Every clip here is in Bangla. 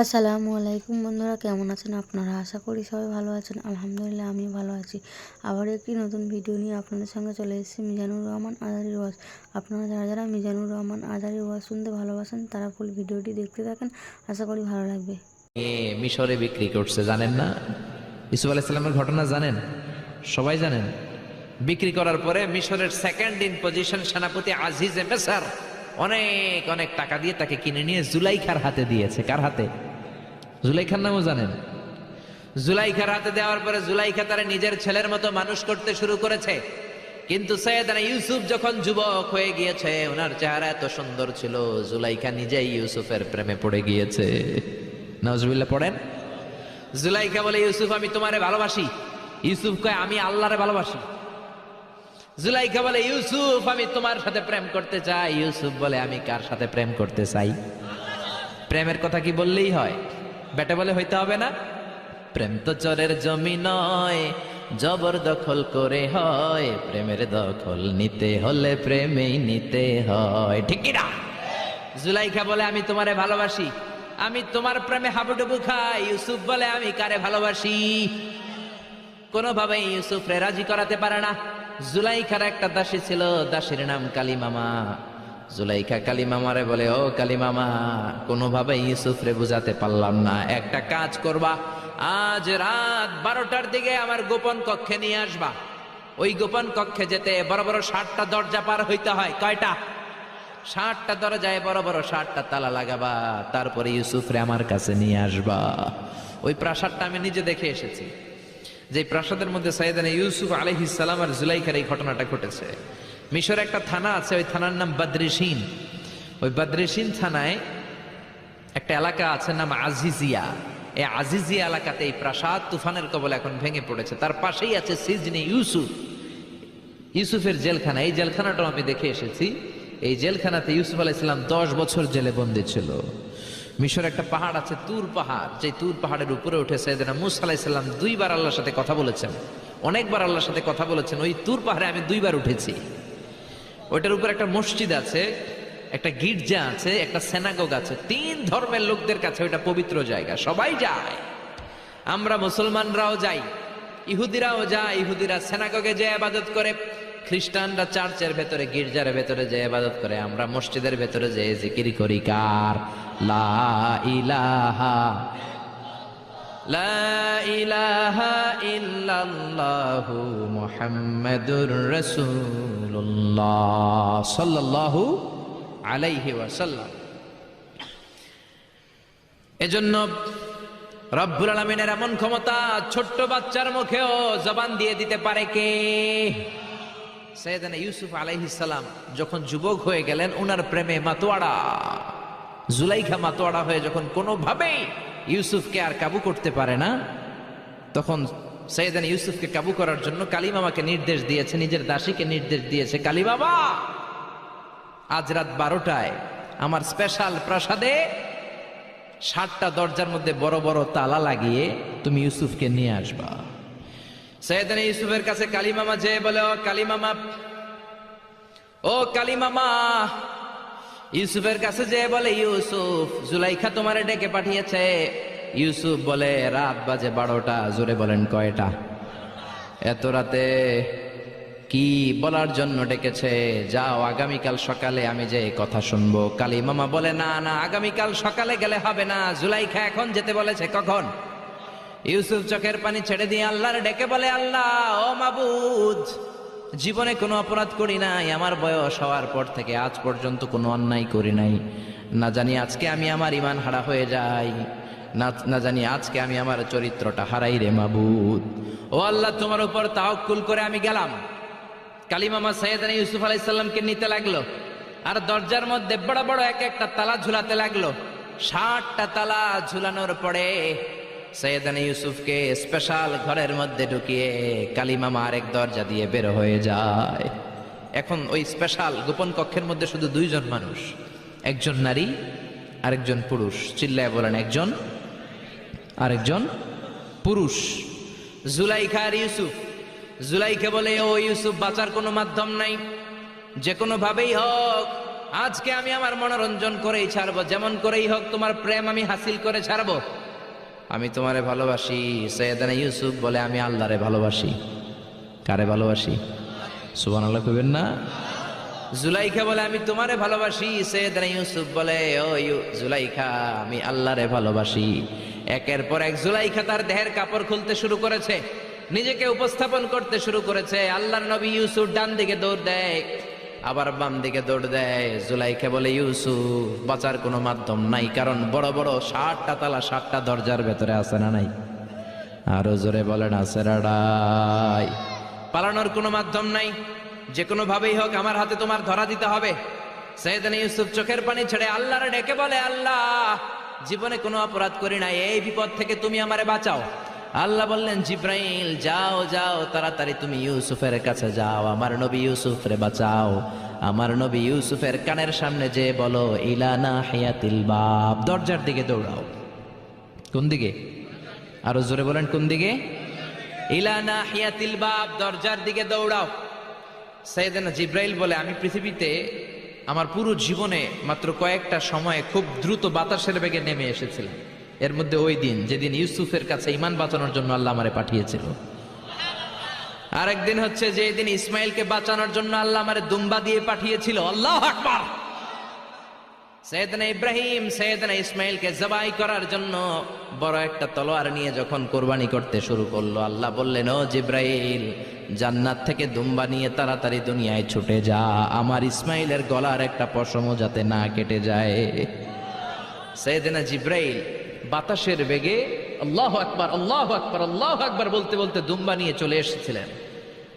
আসসালামু আলাইকুম বন্ধুরা, কেমন আছেন আপনারা? আশা করি সবাই ভালো আছেন। আলহামদুলিল্লাহ আমি ভালো আছি। আবার একটি নতুন ভিডিও নিয়ে আপনাদের সঙ্গে চলে এসেছি, মিজানুর রহমান আজারি ওয়াজ। আপনারা যারা যারা মিজানুর রহমান আজারি ওয়াজ শুনতে ভালোবাসেন, তারা ফুল ভিডিওটি দেখতে থাকেন। আশা করি ভালো লাগবে। মিশরে বিক্রি করছে, জানেন না? ইসুফ আলাইসাল্লামের ঘটনা জানেন? সবাই জানেন? বিক্রি করার পরে মিশরের সেকেন্ড ইন পজিশন সেনাপতি আজিজ মেসার অনেক অনেক টাকা দিয়ে তাকে কিনে নিয়ে জুলাইখার হাতে দিয়েছে। কার হাতে? জুলাইখার নামও জানেন। জুলাইখার হাতে দেওয়ার পরে জুলাইখা তারা নিজের ছেলের মতো মানুষ করতে শুরু করেছে। কিন্তু সৈয়দানা ইউসুফ যখন যুবক হয়ে গিয়েছে, ওনার চেহারা এত সুন্দর ছিল, জুলাইখা নিজেই ইউসুফের প্রেমে পড়ে গিয়েছে। নজরুল্লাহ পড়েন? জুলাইখা বলে, ইউসুফ, আমি তোমারে ভালোবাসি। ইউসুফ কয়, আমি আল্লাহরে ভালোবাসি। জুলাইখা বলে, ইউসুফ, আমি তোমার সাথে প্রেম করতে চাই। ইউসুফ বলে, আমি কার সাথে প্রেম করতে চাই? প্রেমের কথা কি বললেই হয়? বেটা বলে হইতে হবে না? প্রেম তো চরের জমি নয়, জবর দখল করে হয়। প্রেমের দখল নিতে হলে প্রেমেই নিতে হয়। ঠিক না জুলাইখা বলে, আমি তোমারে ভালোবাসি। আমি তোমার প্রেমে হাবুডুবু খাই। ইউসুফ বলে, আমি কারে ভালোবাসি? কোনোভাবেই ইউসুফ রাজি করাতে পারে না। জুলাইখার একটা দাসী ছিল, দাসীর নাম কালী মামা। জুলাইখা কালী মামারে বলে, ও কালী মামা কোনোভাবে ইউসুফ রে বুঝাতে পারলাম না। একটা কাজ করবা, আজ রাত বারোটার দিকে আমার গোপন কক্ষে নিয়ে আসবা। ওই গোপন কক্ষে যেতে বড় বড় ষাটটা দরজা পার হইতে হয়। কয়টা? ষাটটা দরজায় বড় বড় ষাটটা তালা লাগাবা, তারপরে ইউসুফরে আমার কাছে নিয়ে আসবা। ওই প্রাসাদটা আমি নিজে দেখে এসেছি। যে প্রাসাদের মধ্যে সাইদানা ইউসুফ আলহিসাল্লাম আর জুলাইখার এই ঘটনাটা ঘটেছে। মিশরে একটা থানা আছে, ওই থানার নাম বদ্রিসিন ওই বদ্রিসিন থানায় একটা এলাকা আছে, নাম আজিজিয়া। এই আজিজিয়া এলাকাতে এই প্রাসাদ তুফানের কবলে এখন ভেঙে পড়েছে। তার পাশেই আছে সিজনি ইউসুফ। ইউসুফের জেলখানা। এই জেলখানাটাও আমি দেখে এসেছি। এই জেলখানাতে ইউসুফ আলাহ ইসলাম দশ বছর জেলে বন্দি ছিল। মিশর একটা পাহাড় আছে, তুর পাহাড়। যে তুর পাহাড়ের উপরে উঠে সেদিনা মুসা আলাহ ইসলাম দুইবার আল্লাহর সাথে কথা বলেছেন। অনেকবার আল্লাহর সাথে কথা বলেছেন। ওই তুর পাহাড়ে আমি দুইবার উঠেছি। ওইটার উপর একটা মসজিদ আছে, একটা গির্জা আছে, একটা সেনাগোগ আছে। তিন ধর্মের লোকদের কাছে ওইটা পবিত্র জায়গা। সবাই যায়। আমরা মুসলমানরাও যাই। ইহুদিরাও যায়। ইহুদিরা সেনাগোগে যে আবাদত করে। খ্রিস্টানরা চার্চের ভেতরে, গির্জার ভেতরে যে আবাদত করে। আমরা মসজিদের ভেতরে যে জিকির করি। কার? লা ইলাহা আলাইহি এজন্য রব্বুল আলমিনের এমন ক্ষমতা ছোট্ট বাচ্চার মুখেও জবান দিয়ে দিতে পারে কে? সৈয়দানা ইউসুফ আলাইহিসাল্লাম যখন যুবক হয়ে গেলেন, উনার প্রেমে মাতোয়াড়া জুলাইখা মাতোয়াড়া হয়ে যখন কোনোভাবেই ইউসুফকে আর কাবু করতে পারে না। তখন সৈয়দানা ইউসুফকে কাবু করার জন্য কালিমামাকে নির্দেশ দিয়েছে, নিজের দাসীকে নির্দেশ দিয়েছে কালী বাবা আজ রাত বারোটায় আমার স্পেশাল প্রাসাদে ষাটটা দরজার মধ্যে বড় বড় তালা লাগিয়ে তুমি ইউসুফকে নিয়ে আসবা। সৈয়দান ইউসুফের কাছে কালিমামা যে বলে, ও কালিমামা ও কালিমামা ইউসুফের কাছে যে বলে, ইউসুফ, জুলাইখা তোমারে ডেকে পাঠিয়েছে। ইউসুফ বলে, রাত বাজে বারোটা, জোরে বলেন কয়টা? এত রাতে কি বলার জন্য ডেকেছে? যাও, আগামীকাল সকালে আমি যে কথা শুনব। কালী মামা বলে, না না, আগামীকাল সকালে গেলে হবে না। জুলাইখা এখন যেতে বলেছে, কখন? ইউসুফ চোখের পানি ছেড়ে দিয়ে আল্লাহর ডেকে বলে, আল্লাহ, ও মাবুদ জীবনে কোনো অপরাধ করি নাই, আমার বয়স হওয়ার পর থেকে আজ পর্যন্ত কোনো অন্যায় করি নাই। না জানি আজকে আমি আমার ইমান হারা হয়ে যাই, না জানি আজকে আমি আমার চরিত্রটা হারাই রে মাবুদ। ও আল্লাহ, তোমার উপর তাওকুল করে আমি গেলাম। কালিমামা সৈয়দানা ইউসুফ আলাইসাল্লামকে নিতে লাগল, আর দরজার মধ্যে বড় বড় এক একটা তালা ঝুলাতে লাগল। ষাটটা তালা ঝুলানোর পরে সৈয়দানা ইউসুফকে স্পেশাল ঘরের মধ্যে ঢুকিয়ে কালিমামা আরেক দরজা দিয়ে বের হয়ে যায়। এখন ওই স্পেশাল গোপন কক্ষের মধ্যে শুধু দুইজন মানুষ, একজন নারী, আরেকজন পুরুষ। চিল্লায় বলেন, একজন, আরেকজন পুরুষ। জুলাইখা আর ইউসুফ জুলাইকে বলে, ও ইউসুফ, বাঁচার কোনো মাধ্যম নাই। যে কোনো ভাবেই হোক, আজকে আমি আমার মনোরঞ্জন করেই ছাড়বো। যেমন করেই হোক, তোমার প্রেম আমি হাসিল করে ছাড়বো। আমি তোমারে ভালোবাসি, সৈয়দানা ইউসুফ বলে আমি আল্লাহরে ভালোবাসি। কারে ভালোবাসি? সুবান আল্লাহ কইবেন না। জুলাইখা বলে আমি তোমারে ভালোবাসি, সৈয়দানা ইউসুফ বলে, ও জুলাইখা, আমি আল্লাহরে ভালোবাসি। একের পর এক জুলাইখা তার দেহের কাপড় খুলতে শুরু করেছে, নিজেকে উপস্থাপন করতে শুরু করেছে। আল্লাহর নবী ইউসুফ ডান দিকে দৌড় দেয়। আবার বাম দিকে দৌড় দেয়। জুলাইখা বলে, ইউসুফ, বাঁচার কোনো মাধ্যম নাই, কারণ বড় বড় ষাটটা তালা, ষাটটা দরজার ভেতরে আছে না নাই? আরও জোরে বলেন, আছে রাডাই পালানোর কোনো মাধ্যম নাই। যে কোনো ভাবেই হোক, আমার হাতে তোমার ধরা দিতে হবে। সৈয়দান ইউসুফ চোখের পানি ছেড়ে আল্লাহরে ডেকে বলে, আল্লাহ, জীবনে কোনো অপরাধ করি নাই। এই বিপদ থেকে তুমি আমারে বাঁচাও। আল্লাহ বললেন, জিব্রাইল, যাও যাও, তাড়াতাড়ি তুমি ইউসুফের কাছে যাও, আমার নবী ইউসুফ ইউসুফরে বাঁচাও, আমার নবী ইউসুফের কানের সামনে যে বলো ইলানা হিয়াতিল বাপ দরজার দিকে দৌড়াও। কোন দিকে? আরও জোরে বলেন, কোন দিকে? ইলানা হিয়াতিল বাব, দরজার দিকে দৌড়াও। সাইয়েদানা জিব্রাইল বলে, আমি পৃথিবীতে আমার পুরো জীবনে মাত্র কয়েকটা সময়ে খুব দ্রুত বাতাসের বেগে নেমে এসেছিলাম। এর মধ্যে ওই দিন, যেদিন ইউসুফের কাছে ইমান বাঁচানোর জন্য আল্লাহ আমারে পাঠিয়েছিল। আরেকদিন হচ্ছে যে দিন ইসমাইলকে বাঁচানোর জন্য আল্লাহ আমারে দুম্বা দিয়ে পাঠিয়েছিল। আল্লাহ আকবার! সৈয়দনা ইব্রাহিম, সৈয়দনা ইসমাইলকে জবাই করার জন্য বড় একটা তলোয়ার নিয়ে যখন কোরবানি করতে শুরু করল, আল্লাহ বললেন, ও জিব্রাইল, জান্নাত থেকে দুম্বা নিয়ে তাড়াতাড়ি দুনিয়ায় ছুটে যা। আমার ইসমাইলের গলার একটা পশমও যাতে না কেটে যায়। সৈয়দনা জিব্রাইল বাতাসের বেগে আল্লাহ আকবার আল্লাহ আকবার আল্লাহ আকবার বলতে বলতে দুম্বা নিয়ে চলে এসেছিলেন।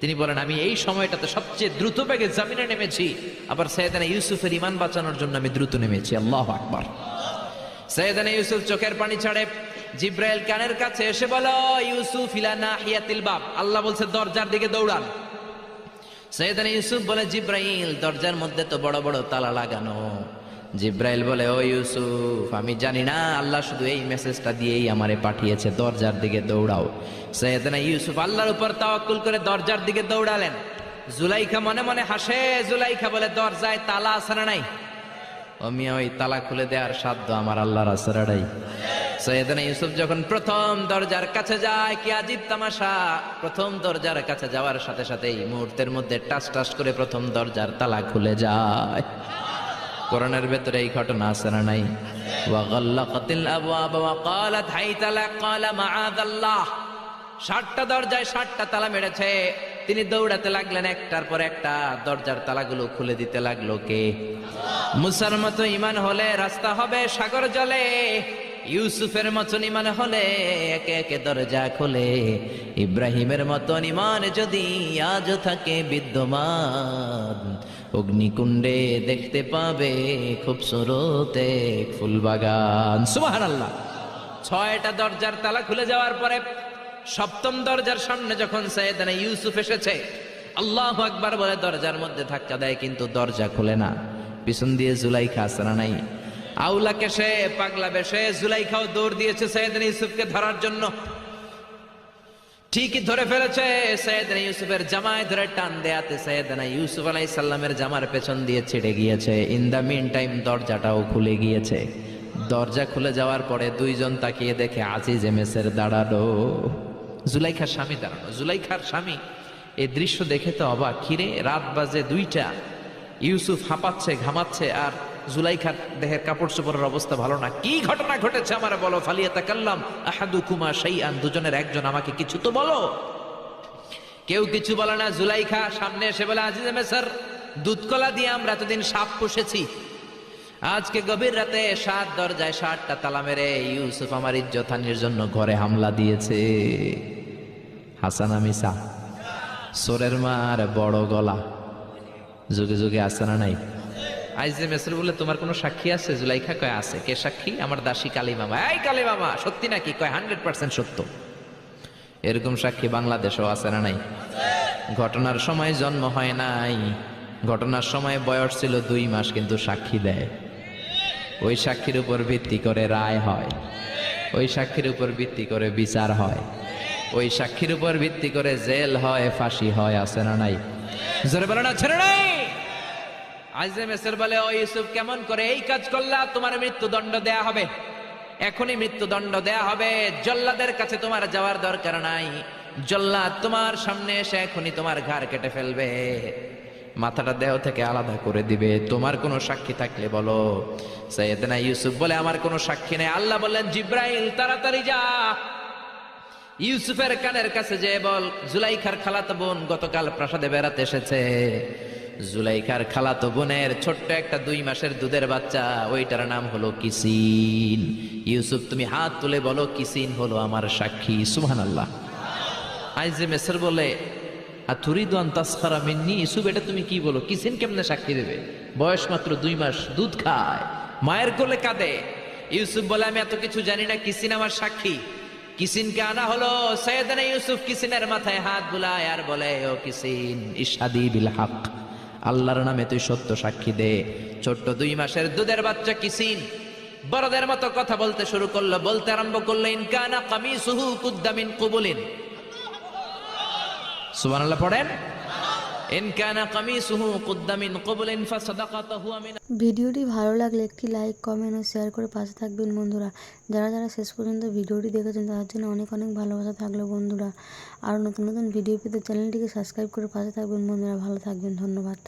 তিনি বলেন, আমি এই সময়টাতে সবচেয়ে দ্রুত বেগে জামিনে নেমেছি। আবার সৈয়দানা ইউসুফের ইমান বাঁচানোর জন্য আমি দ্রুত নেমেছি। আল্লাহ আকবার। সৈয়দানা ইউসুফ চোখের পানি ছাড়ে, জিব্রাইল কানের কাছে এসে বলো ইউসুফ ইলানা হিয়াতিল বাব। আল্লাহ বলছে, দরজার দিকে দৌড়ান। সৈয়দানা ইউসুফ বলে, জিব্রাইল, দরজার মধ্যে তো বড় বড় তালা লাগানো। জিব্রাইল বলে, ও ইউসুফ, আমি জানি না, আল্লাহ শুধু এই মেসেজটা দিয়েই আমারে পাঠিয়েছে, দরজার দিকে দৌড়াও। সৈয়দনা ইউসুফ আল্লাহর উপর তাওয়াক্কুল করে দরজার দিকে দৌড়ালেন। জুলাইখা মনে মনে হাসে, জুলাইখা বলে, দরজায় তালা আছে না নাই? আমি ওই তালা খুলে দেওয়ার সাধ্য আমার আল্লাহর আসরাডাই সৈয়দনা ইউসুফ যখন প্রথম দরজার কাছে যায়, কি আজিব তামাশা, প্রথম দরজার কাছে যাওয়ার সাথে সাথেই মুহূর্তের মধ্যে টাস টাস করে প্রথম দরজার তালা খুলে যায়। কোরআনের ভেতরে এই ঘটনা আছে না নাই? ওয়াগাল্লাকাতিল আবওয়াব ওয়া ক্বালাত হাইতা লাক ক্বালা মাআযাল্লাহ ষাটটা দরজায় ষাটটা তালা মেরেছে। তিনি দৌড়াতে লাগলেন একটার পর একটা। দরজার তালাগুলো খুলে দিতে লাগল কে? মুসার মতো ইমান হলে রাস্তা হবে সাগর জলে। ইউসুফের মতন ইমান হলে, একে একে দরজা খোলে। ইব্রাহিমের মতন ইমান যদি আজও থাকে বিদ্যমান, অগ্নিকুণ্ডে দেখতে পাবে খুব সুরতে ফুলবাগান সুবাহান আল্লাহ ছয়টা দরজার তালা খুলে যাওয়ার পরে, সপ্তম দরজার সামনে যখন সৈয়দানা ইউসুফ এসেছে, আল্লাহ আকবার বলে দরজার মধ্যে ধাক্কা দেয়, কিন্তু দরজা খুলে না। পিছন দিয়ে জুলাইখা আসরা নাই। আউলা কেসে পাগলা বেশে, জুলাইখাও দৌড় দিয়েছে সৈয়দানা ইউসুফকে ধরার জন্য। ঠিকই ধরে ফেলেছে, সৈয়দনা ইউসুফের জামায় ধরে টান দেয়াতে সৈয়দনা ইউসুফ আলাই সাল্লামের জামার পেছন দিয়ে ছিঁড়ে গিয়েছে। ইন দ্য মিন টাইম দরজাটাও খুলে গিয়েছে। দরজা খুলে যাওয়ার পরে দুইজন তাকিয়ে দেখে আজিজ এমেসের দাঁড়াল। জুলাইখার স্বামী দাঁড়ানো জুলাইখার স্বামী এই দৃশ্য দেখে তো অবাক। খিরে রাত বাজে দুইটা। ইউসুফ হাঁপাচ্ছে, ঘামাচ্ছে, আর জুলাইখার দেহের কাপড় চোপড়ের অবস্থা ভালো না। কি ঘটনা ঘটেছে আমার বলো? ফালিয়া তাকাল্লাম আহাদু কুমা সেই আন দুজনের একজন, আমাকে কিছু তো বলো। কেউ কিছু বলে না, জুলাইখা সামনে এসে বলে, আজিজ মেসার দুধকলা দিয়ে আমরা এতদিন সাপ পুষেছি। আজকে গভীর রাতে সাত দরজায় সাতটা তালা মেরে ইউসুফ আমার ইজ্জতানির জন্য ঘরে হামলা দিয়েছে। হাসান আমিসা সোরের মার বড় গলা। যুগে যুগে আছে না নাই? আইজ যে মেসর বলে তোমার কোনো সাক্ষী আছে? জুলাইখা কয়, আছে। কে সাক্ষী? আমার দাসী কালী মামা এই কালী মামা সত্যি নাকি? কয়, হান্ড্রেড পার্সেন্ট সত্য। এরকম সাক্ষী বাংলাদেশেও আছে না নাই? ঘটনার সময় জন্ম হয় নাই। ঘটনার সময় বয়স ছিল দুই মাস, কিন্তু সাক্ষী দেয়। ওই সাক্ষীর উপর ভিত্তি করে রায় হয়। ওই সাক্ষীর উপর ভিত্তি করে বিচার হয়। ওই সাক্ষীর উপর ভিত্তি করে জেল হয়, ফাঁসি হয়। আছে না নাই? জোরে বলে না, ছেড়ে নাই আইজে মেসের বলে, ও ইউসুফ, কেমন করে এই কাজ করলা? তোমার মৃত্যুদণ্ড দেয়া হবে। এখনই মৃত্যুদণ্ড দেয়া হবে। জল্লাদের কাছে তোমার যাওয়ার দরকার নাই। জল্লাদ তোমার সামনে এসে এখনই তোমার ঘাড় কেটে ফেলবে। মাথাটা দেহ থেকে আলাদা করে দিবে। তোমার কোনো সাক্ষী থাকলে বলো। সৈয়দনা ইউসুফ বলে, আমার কোনো সাক্ষী নেই। আল্লাহ বললেন, জিব্রাইল, তাড়াতাড়ি যা। ইউসুফের কানের কাছে যে বল, জুলাইখার খালাতো বোন গতকাল প্রাসাদে বেড়াতে এসেছে। জুলাইখার খালাতো বোনের ছোট্ট একটা দুই মাসের দুধের বাচ্চা, ওইটার নাম হলো কিসিন। ইউসুফ, তুমি হাত তুলে বলো কিসিন হলো আমার সাক্ষী। সুহান আল্লাহ আইজে মেসর বলে মিন্নি? ইউসুফ, এটা তুমি কি কেমনে সাক্ষী দেবে? বয়স মাত্র দুই মাস, দুধ খায়, মায়ের কোলে কাঁদে। ইউসুফ বলে, আমি এত কিছু কিসিন আমার সাক্ষী। কিসিনকে আনা হলো ইউসুফ, কিসিনের মাথায় হাত বুলায় আর বলে, ও কিসিন ইশাদি বিল হক। আল্লাহর নামে তুই সত্য সাক্ষী দে। ছোট্ট দুই মাসের দুধের বাচ্চা কিসিন বড়দের মতো কথা বলতে শুরু করল, বলতে আরম্ভ করল ইনকানা কামিসুহু কুদ্দামিন কুবুলিন। সুবহানাল্লাহ পড়েন? ভিডিওটি ভালো লাগলে একটি লাইক, কমেন্ট ও শেয়ার করে পাশে থাকবেন বন্ধুরা। যারা যারা শেষ পর্যন্ত ভিডিওটি দেখেছেন, তাদের জন্য অনেক অনেক ভালোবাসা থাকল বন্ধুরা। আর নতুন নতুন ভিডিও পেতে চ্যানেলটিকে সাবস্ক্রাইব করে পাশে থাকবেন বন্ধুরা। ভালো থাকবেন, ধন্যবাদ।